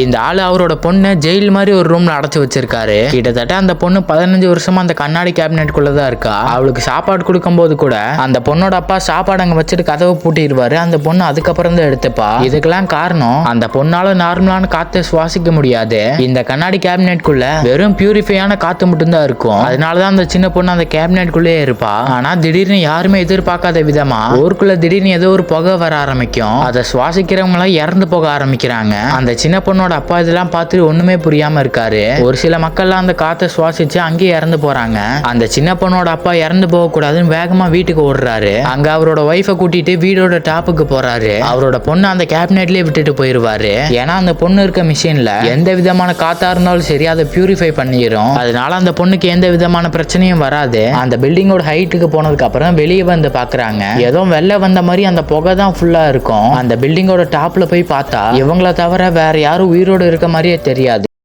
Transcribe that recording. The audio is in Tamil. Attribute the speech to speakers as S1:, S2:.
S1: இந்த ஆள் அவரோட பொண்ணை ஜெயில் மாதிரி ஒரு ரூம்ல அடைச்சு வச்சிருக்காரு. கிட்டத்தட்ட அந்த பொண்ணு பதினஞ்சு வருஷமா அந்த கண்ணாடி கேபினெட்டுக்குள்ள தான் இருக்கா. அவளுக்கு சாப்பாடு கொடுக்கும்போது கூட அந்த பொண்ணோட அப்பா சாப்பாடு அங்க வச்சுட்டு கதவை பூட்டிடுவாரு. அந்த பொண்ணு அதுக்கப்புறம் தான் எடுத்துப்பா. இதுக்கெல்லாம் காரணம் அந்த பொண்ணால நார்மலான காத்து சுவாசிக்க முடியாது. இந்த கண்ணாடி கேபினெட்குள்ள வெறும் பியூரிஃபையான காத்து மட்டும்தான் இருக்கும். அதனாலதான் அந்த சின்ன பொண்ணு அந்த கேபினெட்குள்ளே இருப்பா. ஆனா திடீர்னு யாருமே எதிர்பார்க்காத விதமா ஊருக்குள்ள திடீர்னு ஏதோ ஒரு புகை வர ஆரம்பிக்கும். அதை சுவாசிக்கிறவங்களாம் இறந்து போக ஆரம்பிக்கிறாங்க. அந்த சின்ன பொண்ணு பொண்ணோட அப்பா இதெல்லாம் பார்த்துட்டு ஒண்ணுமே புரியாம இருக்காரு. ஒரு சில மக்கள்லாம் அந்த காத்தை சுவாசிச்சு அங்கேயே இறந்து போறாங்க. அந்த சின்ன பொண்ணோட அப்பா இறந்து போக கூடாதுன்னு வேகமா வீட்டுக்கு ஓடுறாரு. அங்க அவரோட ஒய்ஃபை கூட்டிட்டு வீடோட டாப்புக்கு போறாரு. அவரோட பொண்ணு அந்த கேபினெட்லயே விட்டுட்டு போயிருவாரு. ஏன்னா அந்த பொண்ணு இருக்க மிஷின்ல எந்த விதமான காத்தா இருந்தாலும் சரி அதை பியூரிஃபை பண்ணிடும் அதனால அந்த பொண்ணுக்கு எந்த விதமான பிரச்சனையும் வராது. அந்த பில்டிங்கோட ஹைட்டுக்கு போனதுக்கு அப்புறம் வெளியே வந்து பாக்குறாங்க. ஏதோ வெளில வந்த மாதிரி அந்த புகை தான் ஃபுல்லா இருக்கும். அந்த பில்டிங்கோட டாப்ல போய் பார்த்தா இவங்கள தவிர வேற யாரும் உயிரோடு இருக்க மாதிரியே தெரியாது.